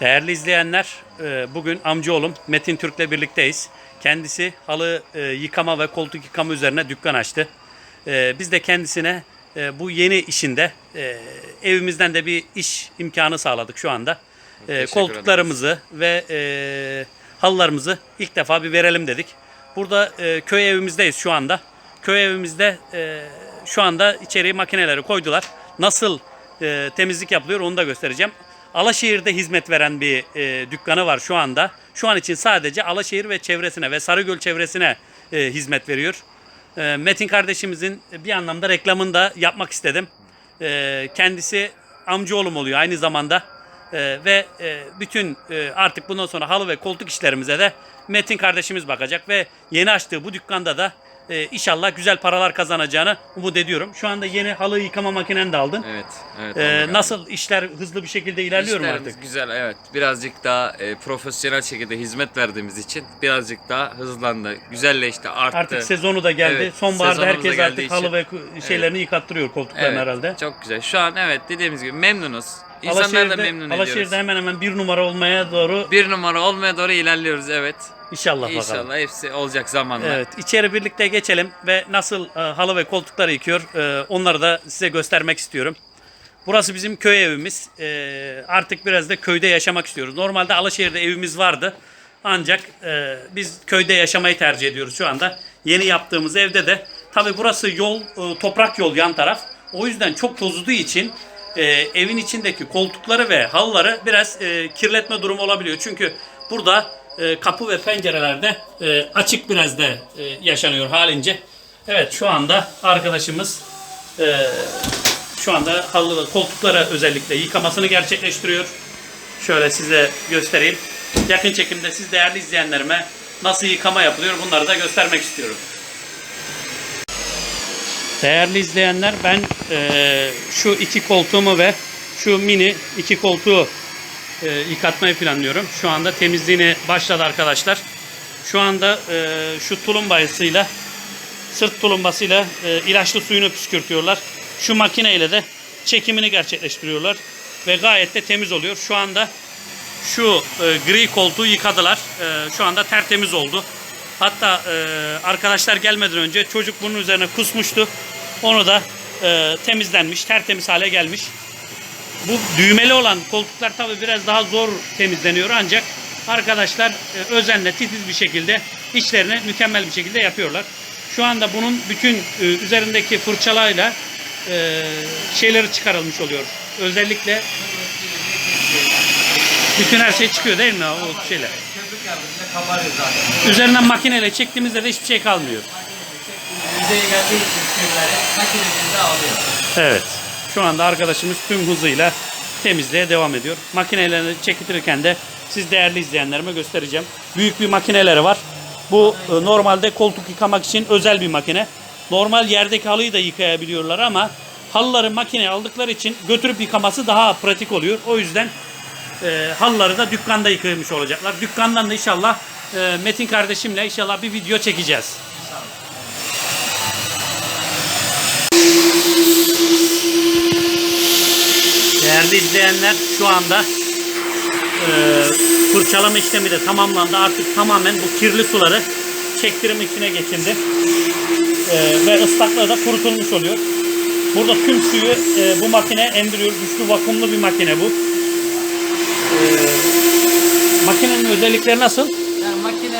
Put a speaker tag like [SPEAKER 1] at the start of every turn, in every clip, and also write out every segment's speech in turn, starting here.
[SPEAKER 1] Değerli izleyenler, e, bugün amcaoğlum Metin Türk'le birlikteyiz. Kendisi halı e, yıkama ve koltuk yıkama üzerine dükkan açtı. E, Biz de kendisine bu yeni işinde evimizden de bir iş imkanı sağladık şu anda.
[SPEAKER 2] Teşekkür
[SPEAKER 1] Koltuklarımızı ve e, halılarımızı ilk defa bir verelim dedik. Burada köy evimizdeyiz şu anda. Köy evimizde şu anda içeriye makineleri koydular. Nasıl temizlik yapılıyor onu da göstereceğim. Alaşehir'de hizmet veren bir e, dükkanı var şu anda. Şu an için sadece Alaşehir ve çevresine ve Sarıgöl çevresine e, hizmet veriyor. E, Metin kardeşimizin bir anlamda reklamını da yapmak istedim. E, kendisi amcaoğlum oluyor aynı zamanda. E, ve e, bütün e, artık bundan sonra halı ve koltuk işlerimize de Metin kardeşimiz bakacak ve yeni açtığı bu dükkanda da e, inşallah güzel paralar kazanacağını umut ediyorum. Şu anda yeni halı yıkama makineni de aldın.
[SPEAKER 2] Evet. evet
[SPEAKER 1] E, nasıl işler hızlı bir şekilde ilerliyor mu
[SPEAKER 2] İşlerimiz
[SPEAKER 1] artık?
[SPEAKER 2] güzel evet. Birazcık daha e, profesyonel şekilde hizmet verdiğimiz için birazcık daha hızlandı. Güzelleşti, arttı.
[SPEAKER 1] Artık sezonu da geldi.
[SPEAKER 2] Evet,
[SPEAKER 1] Sonbaharda
[SPEAKER 2] sezonumuz da
[SPEAKER 1] herkes
[SPEAKER 2] geldiği
[SPEAKER 1] artık halı
[SPEAKER 2] için.
[SPEAKER 1] ve ku- şeylerini yıkattırıyor koltuklarını
[SPEAKER 2] evet,
[SPEAKER 1] herhalde.
[SPEAKER 2] Çok güzel. Şu an evet dediğimiz gibi memnunuz. İnsanlar da
[SPEAKER 1] Alaşehir'de,
[SPEAKER 2] memnun ediyoruz.
[SPEAKER 1] Alaşehir'de hemen hemen bir numara olmaya doğru
[SPEAKER 2] Bir numara olmaya doğru ilerliyoruz evet.
[SPEAKER 1] İnşallah bakalım.
[SPEAKER 2] İnşallah hepsi olacak zamanla.
[SPEAKER 1] Evet, içeri birlikte geçelim ve nasıl e, halı ve koltukları yıkıyor e, onları da size göstermek istiyorum. Burası bizim köy evimiz. E, artık biraz da köyde yaşamak istiyoruz. Normalde Alaşehir'de evimiz vardı. Ancak e, biz köyde yaşamayı tercih ediyoruz şu anda. Yeni yaptığımız evde de tabi burası yol, e, toprak yol yan taraf. O yüzden çok tozluğu için e, evin içindeki koltukları ve halıları biraz e, kirletme durumu olabiliyor. Çünkü burada e, kapı ve pencerelerde e, açık biraz da e, yaşanıyor halince. Evet şu anda arkadaşımız e, şu anda halı koltuklara özellikle yıkamasını gerçekleştiriyor. Şöyle size göstereyim. Yakın çekimde siz değerli izleyenlerime nasıl yıkama yapılıyor bunları da göstermek istiyorum. Değerli izleyenler ben eee, şu iki koltuğumu ve şu mini iki koltuğu eee, yıkatmayı planlıyorum. Şu anda temizliğini başladı arkadaşlar. Şu anda eee, şu tulumbayısıyla sırt tulumbasıyla eee, ilaçlı suyunu püskürtüyorlar. Şu makineyle de çekimini gerçekleştiriyorlar ve gayet de temiz oluyor. Şu anda şu e, gri koltuğu yıkadılar. E, şu anda tertemiz oldu. Hatta e, arkadaşlar gelmeden önce çocuk bunun üzerine kusmuştu. Onu da e, temizlenmiş, tertemiz hale gelmiş. Bu düğmeli olan koltuklar tabi biraz daha zor temizleniyor ancak arkadaşlar e, özenle titiz bir şekilde işlerini mükemmel bir şekilde yapıyorlar. Şu anda bunun bütün e, üzerindeki fırçalayla e, şeyleri çıkarılmış oluyor. Özellikle bütün her şey çıkıyor değil mi o şeyler? Üzerinden makineyle çektiğimizde de hiçbir şey kalmıyor.
[SPEAKER 3] Yüzeye geldiği için kirleri alıyor.
[SPEAKER 1] Evet. Şu anda arkadaşımız tüm hızıyla temizliğe devam ediyor. Makineleri çektirirken de siz değerli izleyenlerime göstereceğim. Büyük bir makineleri var. Bu e, normalde koltuk yıkamak için özel bir makine. Normal yerdeki halıyı da yıkayabiliyorlar ama halıları makineye aldıkları için götürüp yıkaması daha pratik oluyor. O yüzden e, halıları da dükkanda yıkamış olacaklar. Dükkandan da inşallah e, Metin kardeşimle inşallah bir video çekeceğiz. Değerli izleyenler şu anda e, fırçalama işlemi de tamamlandı. Artık tamamen bu kirli suları çektirim içine geçildi. E, ve ıslaklığı da kurutulmuş oluyor. Burada tüm suyu e, bu makine emdiriyor. Güçlü vakumlu bir makine bu. E, makinenin özellikleri nasıl?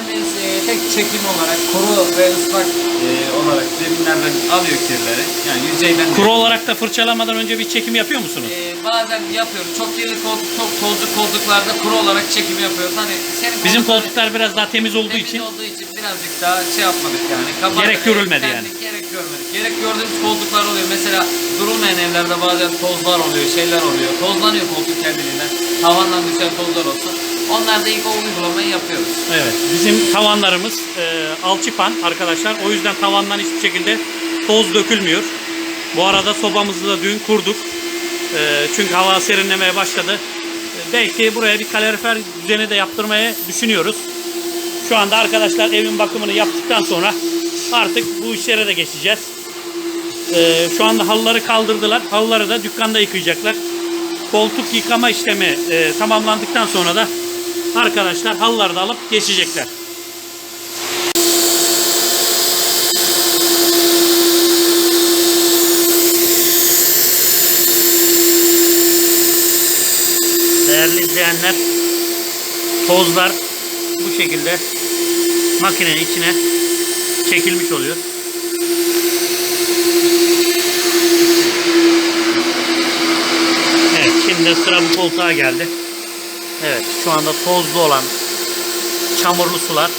[SPEAKER 3] Makinemiz e, tek çekim olarak kuru ve ıslak e, olarak zeminlerden alıyor kirleri. Yani yüzeyden de-
[SPEAKER 1] Kuru olarak da fırçalamadan önce bir çekim yapıyor musunuz?
[SPEAKER 3] E, bazen yapıyoruz. Çok kirli koltuk, çok tozlu koltuklarda kuru olarak çekim yapıyoruz. Hani senin
[SPEAKER 1] Bizim koltuklar biraz daha temiz olduğu
[SPEAKER 3] temiz
[SPEAKER 1] için
[SPEAKER 3] olduğu için birazcık daha şey yapmadık yani. Kabardı.
[SPEAKER 1] Gerek görülmedi yani.
[SPEAKER 3] Gerek görmedik. Gerek gördüğümüz koltuklar oluyor. Mesela durulmayan evlerde bazen tozlar oluyor, şeyler oluyor. Tozlanıyor koltuk kendiliğinden. Tavandan düşen tozlar olsun. Onlar da ilk o uygulamayı yapıyoruz.
[SPEAKER 1] Evet, bizim tavanlarımız e, alçıpan arkadaşlar. O yüzden tavandan hiçbir şekilde toz dökülmüyor. Bu arada sobamızı da dün kurduk. E, çünkü hava serinlemeye başladı. E, belki buraya bir kalorifer düzeni de yaptırmayı düşünüyoruz. Şu anda arkadaşlar evin bakımını yaptıktan sonra artık bu işlere de geçeceğiz. E, şu anda halıları kaldırdılar. Halıları da dükkanda yıkayacaklar. koltuk yıkama işlemi e, tamamlandıktan sonra da arkadaşlar halıları da alıp geçecekler. Değerli izleyenler, tozlar bu şekilde makinenin içine çekilmiş oluyor. Evet, şimdi sıra bu koltuğa geldi. Evet, şu anda tozlu olan çamurlu sular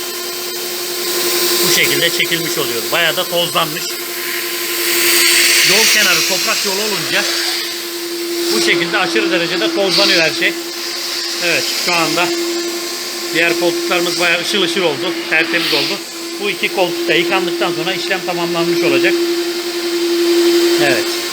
[SPEAKER 1] bu şekilde çekilmiş oluyor. Bayağı da tozlanmış. Yol kenarı toprak yol olunca bu şekilde aşırı derecede tozlanıyor her şey. Evet, şu anda diğer koltuklarımız bayağı ışıl ışıl oldu. Tertemiz oldu. Bu iki koltuk da yıkandıktan sonra işlem tamamlanmış olacak. Evet.